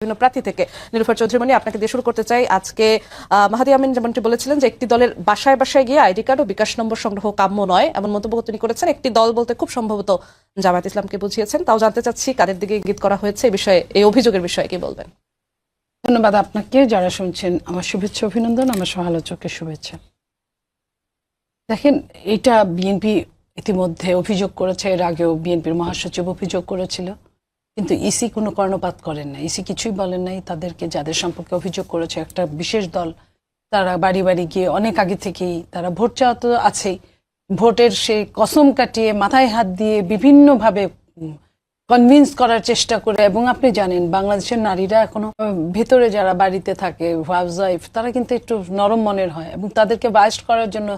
বিভিন্ন প্রার্থী থেকে নিরুফার চৌধুরী মনি, আপনাকে দিয়ে শুরু করতে চাই আজকে মাহাদি আমিন যেমনটি বলেছিলেন যে একটি দলের বাসায় বাসায় গিয়ে আইডি কার্ড ও বিকাশ নম্বর সংগ্রহ কাম্য নয়, এমন মন্তব্য তিনি করেছেন। একটি দল বলতে খুব সম্ভবত জামায়াত ইসলামকে বুঝিয়েছেন। তাও জানতে চাচ্ছি কাদের দিকে ইঙ্গিত করা হয়েছে এই বিষয়ে, এই অভিযোগের বিষয়ে কি বলবেন? ধন্যবাদ আপনাকে। যারা শুনছেন, আমার শুভেচ্ছা, অভিনন্দন, আমার সমালোচকের শুভেচ্ছা। দেখেন, এটা বিএনপি ইতিমধ্যে অভিযোগ করেছে, এর আগেও বিএনপির মহাসচিব অভিযোগ করেছিল। কিন্তু ইসি কোনো কর্ণপাত করেন না। ইসি কিছুই বলেন নাই। তাদেরকে যাদের সম্পর্কে অভিযোগ করেছে, একটা বিশেষ দল, তারা বাড়ি বাড়ি গিয়ে অনেক আগে থেকেই তারা ভোট চাওয়া তো আছেই। ভোটের সেই কসম কাটিয়ে মাথায় হাত দিয়ে বিভিন্নভাবে কনভিন্স করার চেষ্টা করে। এবং আপনি জানেন, বাংলাদেশের নারীরা এখনও ভেতরে যারা বাড়িতে থাকে ওয়াইফ তারা কিন্তু একটু নরম মনের হয়। এবং তাদেরকে বায়াস্ট করার জন্য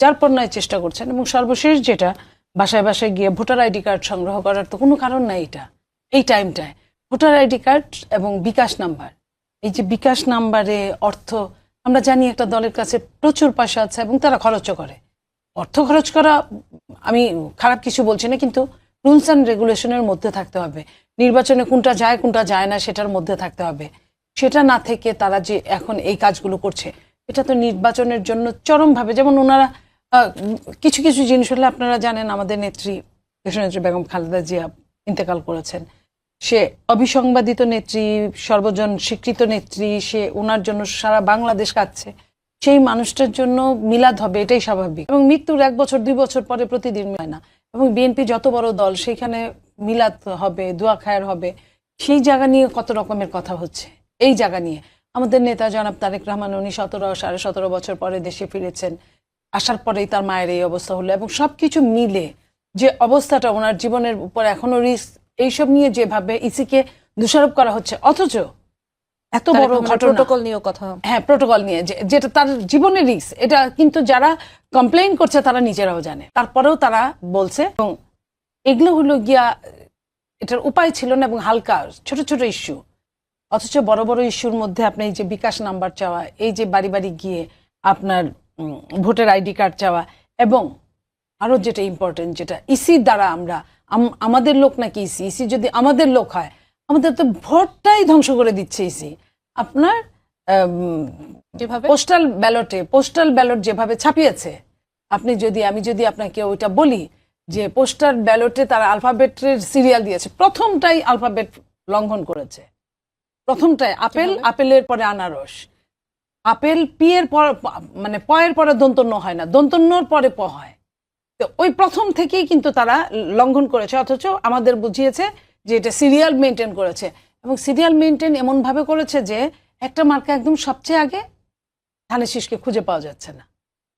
যার পর নয় চেষ্টা করছেন। এবং সর্বশেষ যেটা, বাসায় বাসায় গিয়ে ভোটার আইডি কার্ড সংগ্রহ করার তো কোনো কারণ নাই এটা। এই টাইমটায় ভোটার আইডি কার্ড এবং বিকাশ নাম্বার। এই যে বিকাশ নাম্বারে অর্থ, আমরা জানি একটা দলের কাছে প্রচুর পয়সা আছে এবং তারা খরচও করে। অর্থ খরচ করা, আমি খারাপ কিছু বলছি না, কিন্তু রুলস অ্যান্ড রেগুলেশনের মধ্যে থাকতে হবে। নির্বাচনে কোনটা যায় কোনটা যায় না, সেটার মধ্যে থাকতে হবে। সেটা না থেকে তারা যে এখন এই কাজগুলো করছে, এটা তো নির্বাচনের জন্য চরমভাবে, যেমন ওনারা কিছু কিছু জিনিস হলে আপনারা জানেন, আমাদের নেত্রী দেশনেত্রী বেগম খালেদা জিয়া ইন্তেকাল করেছেন। সে অবিসংবাদিত নেত্রী, সর্বজন স্বীকৃত নেত্রী, সে ওনার জন্য সারা বাংলাদেশ কাঁদছে। সেই মানুষটার জন্য মিলাদ হবে, এটাই স্বাভাবিক। এবং মৃত্যুর এক বছর, দুই বছর পরে প্রতিদিন হয় না। এবং বিএনপি যত বড় দল সেখানে মিলাদ হবে, দোয়া খায়ের হবে। সেই জায়গা নিয়ে কত রকমের কথা হচ্ছে। এই জায়গা নিয়ে। আমাদের নেতা জনাব তারেক রহমান, উনি সতেরো, সাড়ে সতেরো বছর পরে দেশে ফিরেছেন। আসার পরেই তার মায়ের এই অবস্থা হলো। এবং সব কিছু মিলে যে অবস্থাটা ওনার জীবনের উপর এখনও রিস্ক এইসব নিয়ে যেভাবে ইসিকে দোষারোপ করা হচ্ছে অথচ এত বড় প্রোটোকল নিয়েও কথা। হ্যাঁ প্রোটোকল নিয়ে যেটা তার জীবনের রিস্ক এটা কিন্তু যারা কমপ্লেইন করছে তারা নিজেরাও জানে। তারপরেও তারা বলছে এবং এগুলো হলো গিয়া এটার উপায় ছিল না এবং হালকা ছোট ছোট ইস্যু অথচ বড় বড় ইস্যুর মধ্যে আপনি এই যে বিকাশ নাম্বার চাওয়া এই যে বাড়ি বাড়ি গিয়ে আপনার ভোটার আইডি কার্ড চাওয়া এবং আরও যেটা ইম্পর্টেন্ট যেটা ইসির দ্বারা আমরা আম- আমাদের লোক নাকি ইসি ইসি যদি আমাদের লোক হয় আমাদের তো ভোটটাই ধ্বংস করে দিচ্ছে ইসি আপনার যেভাবে? পোস্টাল ব্যালটে পোস্টাল ব্যালট যেভাবে ছাপিয়েছে আপনি যদি আমি যদি আপনাকে ওইটা বলি যে পোস্টাল ব্যালটে তারা আলফাবেটের সিরিয়াল দিয়েছে প্রথমটাই আলফাবেট লঙ্ঘন করেছে। প্রথমটাই আপেল আপেলের পরে আনারস। আপেল পি এর পর মানে পয়ের এর পরে দন্তন্য হয় না দন্তন্যর পরে প হয়। তো ওই প্রথম থেকেই কিন্তু তারা লঙ্ঘন করেছে, অথচ আমাদের বুঝিয়েছে যে এটা সিরিয়াল মেনটেন করেছে। এবং সিরিয়াল মেনটেন এমন ভাবে করেছে যে একটা মার্কা একদম সবচেয়ে আগে ধানের শীষকে খুঁজে পাওয়া যাচ্ছে না।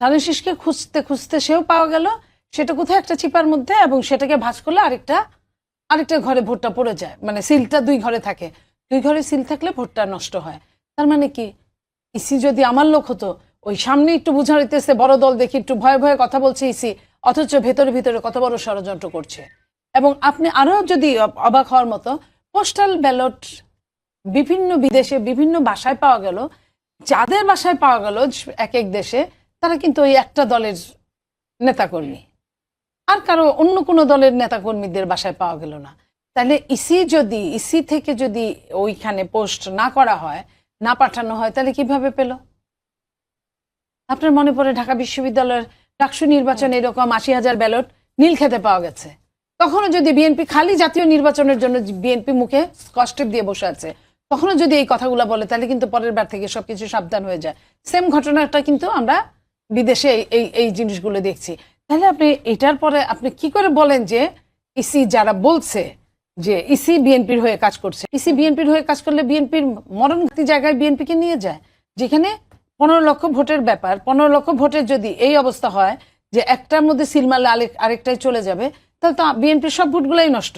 ধানের শীষকে খুঁজতে খুঁজতে সেও পাওয়া গেল, সেটা কোথায় একটা চিপার মধ্যে এবং সেটাকে ভাঁজ করলে আরেকটা আরেকটা ঘরে ভোটটা পড়ে যায়। মানে সিলটা দুই ঘরে থাকে। দুই ঘরে সিল থাকলে ভোটটা নষ্ট হয়। তার মানে কি? ইসি যদি আমার লোক হতো, ওই সামনে একটু বুঝা হইতেছে বড় দল দেখি একটু ভয়ে ভয়ে কথা বলছে ইসি। অথচ ভেতরে ভিতরে কত বড় ষড়যন্ত্র করছে। এবং আপনি আরও যদি অবাক হওয়ার মতো পোস্টাল ব্যালট বিভিন্ন বিদেশে বিভিন্ন ভাষায় পাওয়া গেল। যাদের বাসায় পাওয়া গেল এক এক দেশে, তারা কিন্তু ওই একটা দলের নেতাকর্মী। আর কারও অন্য কোনো দলের নেতাকর্মীদের বাসায় পাওয়া গেল না। তাহলে ইসি যদি ইসি থেকে যদি ওইখানে পোস্ট না করা হয়, না পাঠানো হয়, তাহলে কীভাবে পেল? আপনার মনে পড়ে ঢাকা বিশ্ববিদ্যালয়ের ডাকসু নির্বাচনে এরকম আশি হাজার ব্যালট নীল খেতে পাওয়া গেছে। তখনও যদি বিএনপি খালি জাতীয় নির্বাচনের জন্য বিএনপি মুখে স্কস্টেপ দিয়ে বসে আছে, তখনও যদি এই কথাগুলো বলে, তাহলে কিন্তু পরের বার থেকে সবকিছু সাবধান হয়ে যায়। সেম ঘটনাটা কিন্তু আমরা বিদেশে এই- এই জিনিসগুলো দেখছি। তাহলে আপনি এটার পরে আপনি কি করে বলেন যে ইসি যারা বলছে যে ইসি বিএনপির হয়ে কাজ করছে? ইসি বিএনপির হয়ে কাজ করলে বিএনপির মরণঘাতী জায়গায় বিএনপিকে নিয়ে যায়, যেখানে পনেরো লক্ষ ভোটের ব্যাপার পনেরো লক্ষ ভোটের যদি এই অবস্থা হয় যে একটার মধ্যে সিল মারলে আরেকটাই চলে যাবে তাহলে তো বিএনপির সব ভোটগুলোই নষ্ট।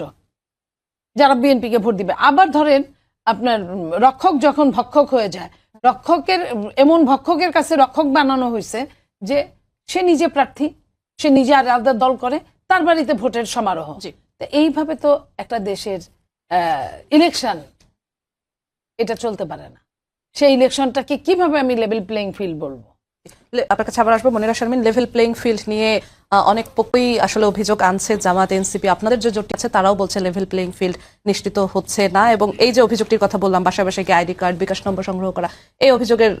যারা বিএনপিকে ভোট দিবে। আবার ধরেন আপনার রক্ষক যখন ভক্ষক হয়ে যায় রক্ষকের এমন ভক্ষকের কাছে রক্ষক বানানো হয়েছে যে সে নিজে প্রার্থী সে নিজে আর আলাদা দল করে তার বাড়িতে ভোটের সমারোহ। এইভাবে তো একটা দেশের ইলেকশন এটা চলতে পারে না। সেই ইলেকশনটাকে কীভাবে আমি লেভেল প্লেইং ফিল্ড বলব? লে- আপনার কাছে আবার আসব Monira Sharmin level playing field নিয়ে অনেক পক্ষই আসলে অভিযোগ আনছে জামাত এনসিপি আপনাদের যে জোট আছে তারাও বলছে লেভেল প্লেইং ফিল্ড নিশ্চিত হচ্ছে না এবং এই যে অভিযোগটির কথা বললাম বাসায় বাসায় গিয়ে আইডি কার্ড বিকাশ নম্বর সংগ্রহ করা এই অভিযোগের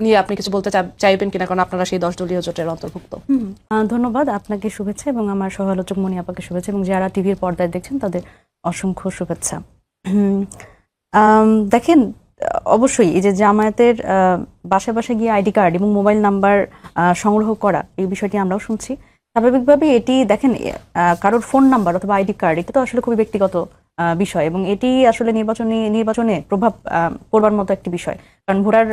নিয়ে আপনি কিছু বলতে চা- চাইবেন কিনা? কারণ আপনারা সেই দশ দলীয় জোটের অন্তর্ভুক্ত। হুম, ধন্যবাদ আপনাকে শুভেচ্ছা এবং আমার সহালোচক মনি আপাকে শুভেচ্ছা এবং যারা টিভির পর্দায় দেখছেন তাদের অসংখ্য শুভেচ্ছা। হুম, দেখেন অবশ্যই এই যে জামায়াতের বাসায় বাসায় গিয়ে আইডি কার্ড এবং মোবাইল নাম্বার সংগ্রহ করা, এই বিষয়টি আমরাও শুনছি। স্বাভাবিকভাবে এটি দেখেন কারোর ফোন নাম্বার অথবা আইডি কার্ড, এটা তো আসলে খুবই ব্যক্তিগত বিষয় এবং এটি আসলে নির্বাচনী, নির্বাচনে প্রভাব পড়বার মতো একটি বিষয়। কারণ ভোটার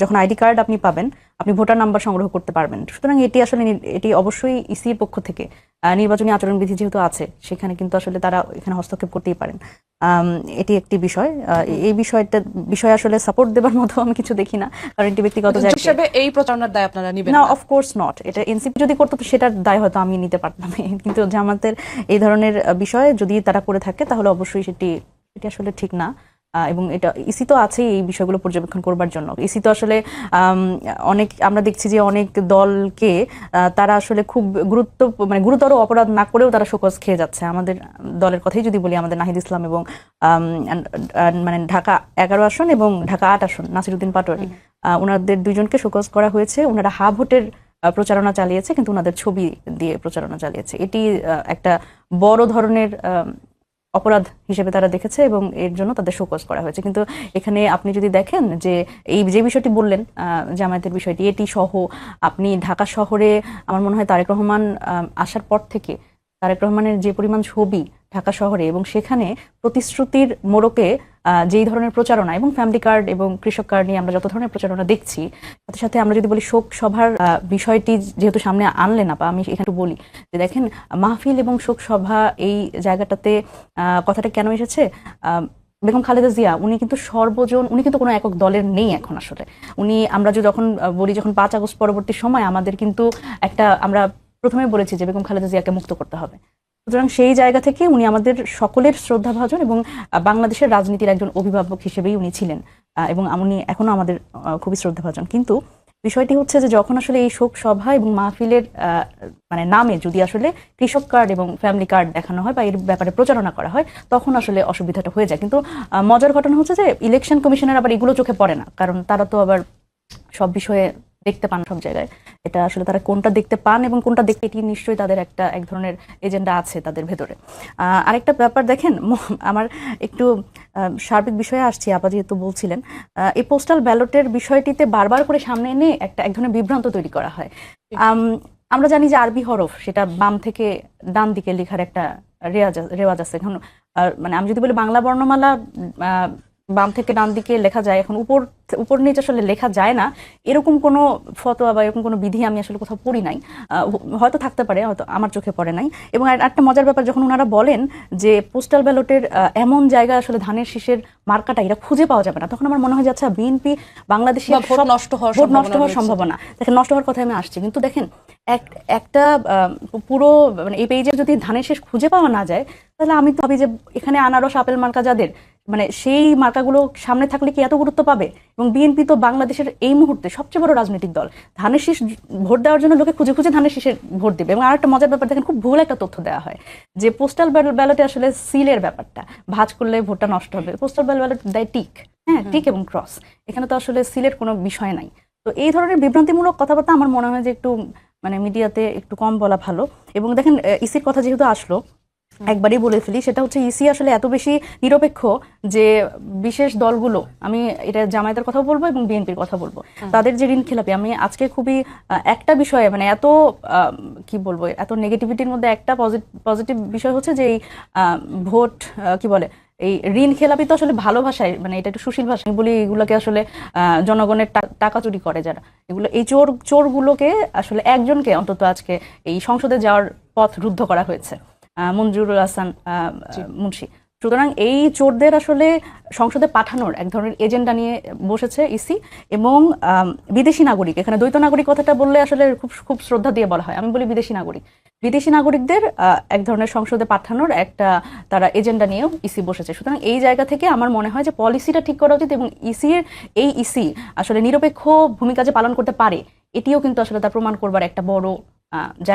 যখন আইডি কার্ড আপনি পাবেন আপনি ভোটার নাম্বার সংগ্রহ করতে পারবেন। সুতরাং এটি আসলে এটি অবশ্যই ইসির পক্ষ থেকে নির্বাচনী আচরণবিধি যেহেতু আছে সেখানে কিন্তু আসলে তারা এখানে হস্তক্ষেপ করতেই পারেন। এটি একটি বিষয় এই বিষয়টা বিষয়ে আসলে সাপোর্ট দেবার মতো আমি কিছু দেখি না কারণ এটি ব্যক্তিগত হিসেবে এই প্রচারণার দায় আপনারা নিবেন না না? অফকোর্স নট এটা এনসিপি যদি করতো তো সেটার দায় হয়তো আমি নিতে পারতাম। কিন্তু জামাতের এই ধরনের বিষয়ে যদি তারা করে থাকে তাহলে অবশ্যই সেটি সেটি আসলে ঠিক না। এবং এটা ইসি তো আছেই এই বিষয়গুলো পর্যবেক্ষণ করবার জন্য। ইসি তো আসলে অনেক আমরা দেখছি যে অনেক দলকে তারা আসলে খুব গুরুত্ব মানে গুরুতর অপরাধ না করেও তারা শোকজ খেয়ে যাচ্ছে। আমাদের দলের কথাই যদি বলি আমাদের নাহিদ ইসলাম এবং মানে ঢাকা এগারো আসন এবং ঢাকা আট আসন নাসিরুদ্দিন পাটোয়ারি। আহ, ওনাদের দুজনকে শোকজ করা হয়েছে। ওনারা হা ভোটের প্রচারণা চালিয়েছে কিন্তু ওনাদের ছবি দিয়ে প্রচারণা চালিয়েছে। এটি একটা বড় ধরনের অপরাধ হিসেবে তারা দেখেছে এবং এর জন্য তাদের শোকজ করা হয়েছে। কিন্তু এখানে আপনি যদি দেখেন যে এই যে বিষয়টি বললেন জামায়াতের বিষয়টি, এটি সহ আপনি ঢাকা শহরে আমার মনে হয় তারেক রহমান আসার পর থেকে তারেক রহমানের যে পরিমাণ ছবি ঢাকা শহরে এবং সেখানে প্রতিশ্রুতির মোড়কে যেই ধরনের প্রচারণা এবং ফ্যামিলি কার্ড এবং কৃষক কার্ড নিয়ে আমরা যত ধরনের প্রচারণা দেখছি, সাথে সাথে আমরা যদি বলি শোক সভার বিষয়টি যেহেতু সামনে আনলেন আপা আমি এখানে বলি যে দেখেন, মাহফিল এবং শোক সভা এই জায়গাটাতে কথাটা কেন এসেছে? বেগম খালেদা জিয়া, উনি কিন্তু সর্বজন, উনি কিন্তু কোনো একক দলের নেই এখন আসলে। উনি, আমরা যে যখন বলি যখন পাঁচ আগস্ট পরবর্তী সময় আমাদের কিন্তু একটা, আমরা প্রথমে বলেছি যে বেগম খালেদা জিয়াকে মুক্ত করতে হবে। সুতরাং সেই জায়গা থেকে উনি আমাদের সকলের শ্রদ্ধাভাজন এবং বাংলাদেশের রাজনীতির একজন অভিভাবক হিসেবেই উনি ছিলেন এবং উনি এখনও আমাদের খুবই শ্রদ্ধাভাজন। কিন্তু বিষয়টি হচ্ছে যে যখন আসলে এই শোক সভা এবং মাহফিলের মানে নামে যদি আসলে কৃষক কার্ড এবং ফ্যামিলি কার্ড দেখানো হয় বা এর ব্যাপারে প্রচারণা করা হয়, তখন আসলে অসুবিধাটা হয়ে যায়। কিন্তু মজার ঘটনা হচ্ছে যে ইলেকশন কমিশনের আবার এগুলো চোখে পড়ে না। কারণ তারা তো আবার সব বিষয়ে দেখতে পান সব জায়গায়। এটা আসলে তারা কোনটা দেখতে পান এবং কোনটা দেখতে এটি নিশ্চয়ই তাদের একটা এক ধরনের এজেন্ডা আছে তাদের ভেতরে। আরেকটা ব্যাপার দেখেন আমার একটু সার্বিক বিষয়ে আসছি আপা যেহেতু বলছিলেন। আহ, এই পোস্টাল ব্যালটের বিষয়টিতে বারবার করে সামনে এনে একটা এক ধরনের বিভ্রান্ত তৈরি করা হয়। আম, আমরা জানি যে আরবি হরফ সেটা বাম থেকে ডান দিকে লেখার একটা রেওয়াজ আছে। এখন মানে আমি যদি বলি বাংলা বর্ণমালা আহ, বাম থেকে ডান দিকে লেখা যায় এখন উপর উপর নিচে আসলে লেখা যায় না। এরকম কোনো ফতোয়া বা এরকম কোনো বিধি আমি আসলে কোথাও পড়ি নাই। হয়তো থাকতে পারে হয়তো আমার চোখে পড়ে নাই। এবং একটা মজার ব্যাপার যখন ওনারা বলেন যে পোস্টাল ব্যালটের এমন জায়গা আসলে ধানের শীষের মার্কাটা এটা খুঁজে পাওয়া যাবে না তখন আমার মনে হয় যে আচ্ছা বিএনপি বাংলাদেশে ভোট নষ্ট হওয়ার ভোট নষ্ট হওয়ার। সম্ভাবনা। দেখেন নষ্ট হওয়ার কথা আমি আসছি কিন্তু দেখেন এক একটা আহ, পুরো মানে এই পেজে যদি ধানের শেষ খুঁজে পাওয়া না যায় তাহলে আমি তো ভাবি যে এখানে আনারস আপেল মার্কা যাদের মানে সেই মার্কাগুলো সামনে থাকলে কি এত গুরুত্ব পাবে? এবং বিএনপি তো বাংলাদেশের এই মুহূর্তে সবচেয়ে বড় রাজনৈতিক দল। ধানের শীষ ভোট দেওয়ার জন্য লোকে খুঁজে খুঁজে ধানের শীষের ভোট দেবে। এবং আরেকটা মজার ব্যাপার দেখেন খুব ভুল একটা তথ্য দেওয়া হয় যে পোস্টাল ব্যালটে আসলে সিলের ব্যাপারটা। ভাঁজ করলে ভোটটা নষ্ট হবে। পোস্টাল ব্যালট দেয় টিক হ্যাঁ টিক এবং ক্রস এখানে তো আসলে সিলের কোনো বিষয় নাই। তো এই ধরনের বিভ্রান্তিমূলক কথাবার্তা আমার মনে হয় যে একটু মানে মিডিয়াতে একটু কম বলা ভালো। এবং দেখেন ইসির কথা যেহেতু আসলো একবারই বলে ফেলি সেটা হচ্ছে ইসি আসলে এত বেশি নিরপেক্ষ যে বিশেষ দলগুলো আমি এটা জামায়াতের কথা বলব এবং বিএনপির কথা বলব। তাদের যে ঋণ খেলাপি আমি আজকে খুবই একটা বিষয়ে মানে এত কি বলব এত নেগেটিভিটির মধ্যে একটা পজিটিভ বিষয় হচ্ছে যে এই ভোট কি বলে এই ঋণ খেলাপি তো আসলে ভালো ভাষায় মানে এটা একটু সুশীল ভাষা আমি বলি এগুলোকে আসলে আহ, জনগণের টাকা চুরি করে যারা। এগুলো এই চোর চোরগুলোকে আসলে একজনকে অন্তত আজকে এই সংসদে যাওয়ার পথ রুদ্ধ করা হয়েছে। মঞ্জুরুল হাসান মুন্সি। সুতরাং এই চোরদের আসলে সংসদে পাঠানোর এক ধরনের এজেন্ডা নিয়ে বসেছে ইসি এবং বিদেশি নাগরিক। এখানে দ্বৈত নাগরিক কথাটা বললে আসলে খুব খুব শ্রদ্ধা দিয়ে বলা হয়। আমি বলি বিদেশি নাগরিক। বিদেশি নাগরিকদের এক ধরনের সংসদে পাঠানোর একটা তারা এজেন্ডা নিয়েও ইসি বসেছে। সুতরাং এই জায়গা থেকে আমার মনে হয় যে পলিসিটা ঠিক করা উচিত এবং ইসির এই ইসি আসলে নিরপেক্ষ ভূমিকা যে পালন করতে পারে এটিও কিন্তু আসলে তার প্রমাণ করবার একটা বড় জায়গা।